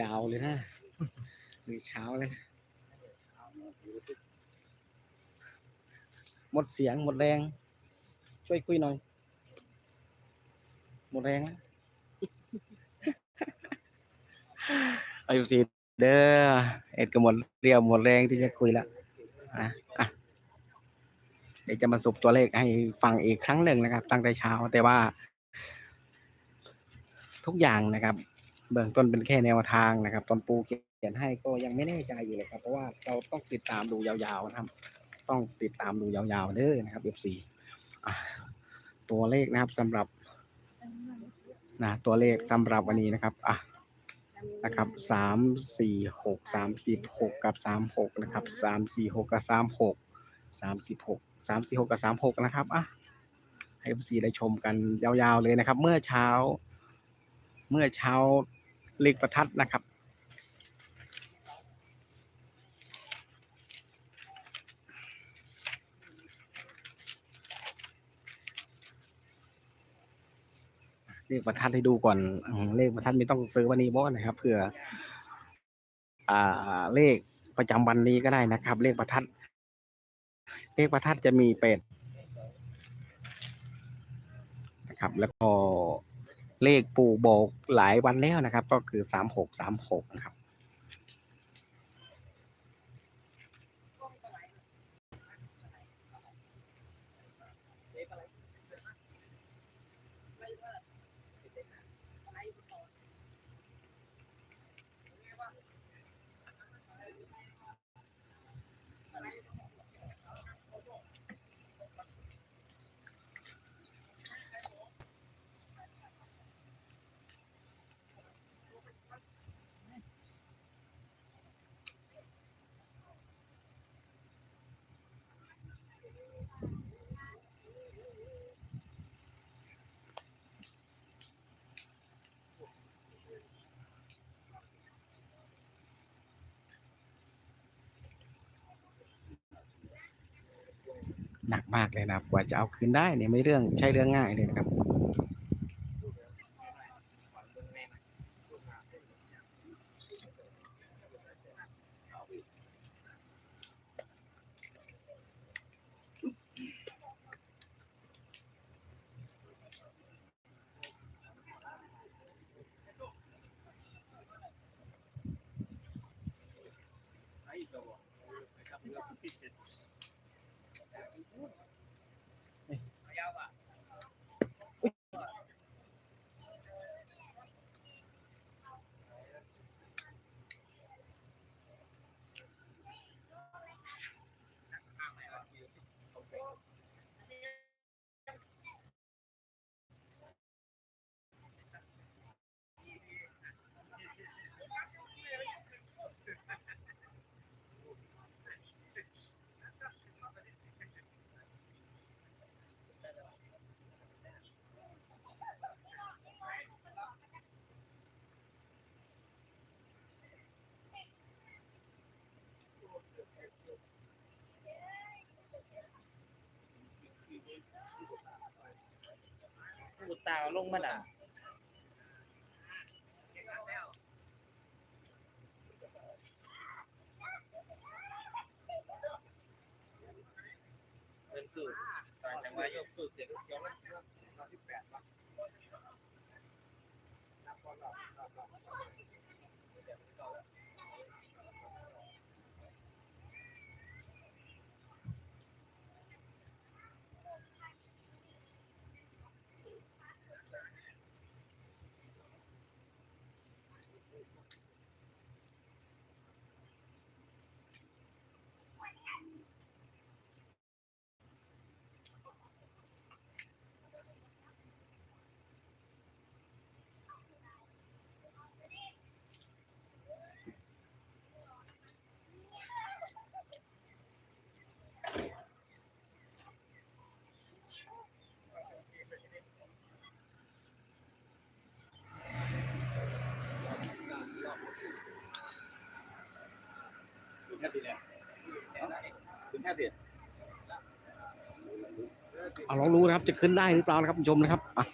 ยาวเลยนะหรือเช้าเลยนะหมดเสียงหมดแรง ช่วยคุยหน่อย หมดแรงแล้วอายุสีเด้อเอ็ดก็หมดเรียวหมดแรงที่จะคุยล้วนะอะเดี๋ยวจะมาสรุปตัวเลขให้ฟังอีกครั้งหนึ่งนะครับ ตั้งแต่เช้าแต่ว่า ทุกอย่างนะครับ เบื้องต้นเป็นแค่แนวทางนะครับ ตอนปูเขียนให้ก็ยังไม่แน่ใจอยู่เลยครับ เพราะว่าเราต้องติดตามดูยาวๆนะครับ ต้องติดตามดูยาวๆเด้อนะครับ F4 อ่ตัวเลขนะครับสำหรับนะตัวเลขสำหรับวันนี้นะครับอะนะครับสามสี่หกสามสิบหกกับสามหกนะครับสามสี่หกกับสามหกสามสิบหกสามสี่หกกับสามหกนะครับอะให้ F4 ได้ชมกันยาวๆเลยนะครับ เมื่อเช้า เมื่อเช้า เลขประทัดนะครับ เลขประทัดให้ดูก่อน เลขประทัดไม่ต้องซื้อวันนี้บอสนะครับเผื่ออ่าเลขประจำวันนี้ก็ได้นะครับ เลขประทัด เลขประทัดจะมีเป็ดนะครับ แล้วก็ เลขปู่บอกหลายวันแล้วนะครับ ก็คือสามหกสามหกนะครับ หนักมากเลยนะครับ กว่าจะเอาคืนได้เนี่ยไม่เรื่องใช่เรื่องง่ายเลยนะครับ พูตาลงมาด่าเดินตู้ต่างจังหวะยกตู้เสียงเสียงนะ แค่ตีเนี่ยคุณแค่ตีเอาลองรู้นะครับจะขึ้นได้หรือเปล่านะครับผู้ชมนะครับอะ